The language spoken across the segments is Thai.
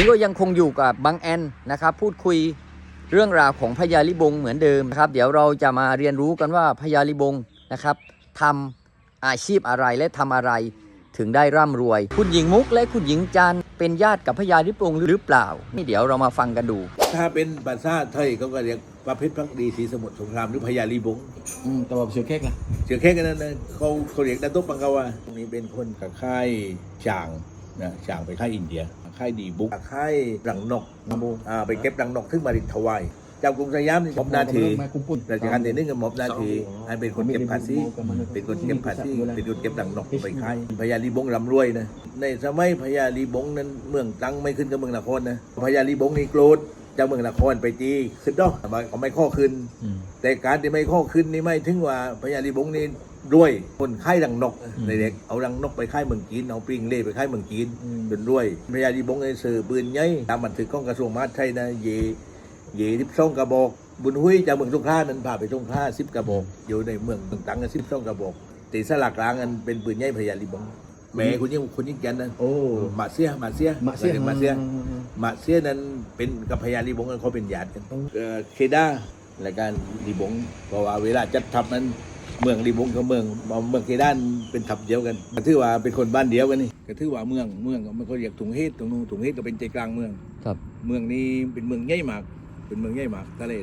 นี้ก็ยังคงอยู่กับบังแอนนะครับ พูดคุยเรื่องราวของพญาลิบงเหมือนเดิมนะครับ เดี๋ยวเราจะมาเรียนรู้กันว่าพญาลิบงนะครับทำอาชีพอะไรและทำอะไรถึงได้ร่ำรวย คุณหญิงมุกและคุณหญิงจันทร์เป็นญาติกับพญาลิบงหรือเปล่า นี่เดี๋ยวเรามาฟังกันดู ถ้าเป็นภาษาไทยเขาก็เรียกประเภทพักดีศรีสมุทรสงครามหรือพญาลีบงอืมแต่ว่าเสือเค้กล่ะเสือแค่กันนั้นนะเขาเขาเรียกดันตุปังกาวาตรงนี้เป็นคนกับค่ายช่างนะช่างไปค่ายอินเดีย ค่ายดีบุกค่ายรังนกนาโบอ่าไปเก็บรังนกทึ่งมาดินถวายเจ้ากรุงสยามนี่มอบหน้าที่มากุมปุ่นราชการที่หนึ่งก็มอบหน้าที่ให้เป็นคนเก็บภาษีเป็นคนเก็บภาษีเป็นคนเก็บรังนกไปค่ายพญาลีบงร่ำรวยนะในสมัยพญาลีบงนั้นเมืองตรังไม่ขึ้นกับเมืองนครนะพญาลีบงนี่โกรธเจ้าเมืองนครไปตีขึ้นดอกเขาไม่ข้อขึ้น แต่การที่ไม่ข้อขึ้นนี่ไม่ถึงว่าพญาลีบงนี่รวยคนค่ายรังนกในเด็กเอารังนกไปค่ายเมืองจีนเอาปริงเล่ไปค่ายเมืองจีนจนรวยพญาลีบงในสื่อปืนใหญ่ตามบันทึกของกระทรวงมหาดไทยนะเยเยทิพส่งกระบอก บุญหุ้ยจากเมืองสงขลานั้นพาไปสงขลาสิบกระบอก อยู่ในเมืองเมืองตังกันสิบส่งกระบอกตีสลักกลางกันเป็นปืนใหญ่พญาลีบงแหม่คุณยิ่งคุณยิ่งแกนนะโอ้มาเสียมาเสียมาเสียมาเสียมาเซียนั้นเป็นกับพญาลีบงกันเขาเป็นญาติกันเอ่อเคดา รายการลีบงเพราะว่าเวลาจัดทัพนั้นเมืองลีบงกับเมืองเมืองเคดานเป็นทัพเดียวกันก็ถือว่าเป็นคนบ้านเดียวกันนี่ก็ถือว่าเมืองเมืองมันก็เรียกถุงเฮดตรงนู้นถุงเฮดก็เป็นใจกลางเมืองครับ เมืองนี้เป็นเมืองใหญ่มาก เป็นเมืองใหญ่มากทะเล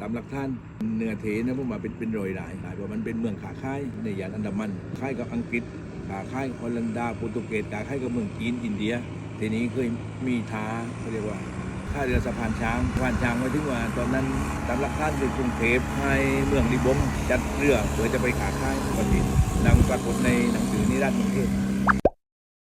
ตามหลักฐานเนื้อเทนะพวกมาเป็นเป็นรอยหลายหลายว่ามันเป็นเมืองขาค่ายในยานอันดามันค่ายกับอังกฤษขาค่ายฮอลันดาโปรตุเกสขาค่ายกับเมืองจีนอินเดีย ทีนี้เคยมีท้าเขาเรียกว่า ท่าเรือสะพานช้างสะพานช้างไว้ถึงว่าตอนนั้นตามหลักฐานอยู่กรุงเทพให้เมืองลิบงจัดเรือเพื่อจะไปขาค่ายประเทศดังปรากฏในหนังสือนิราศประเทศ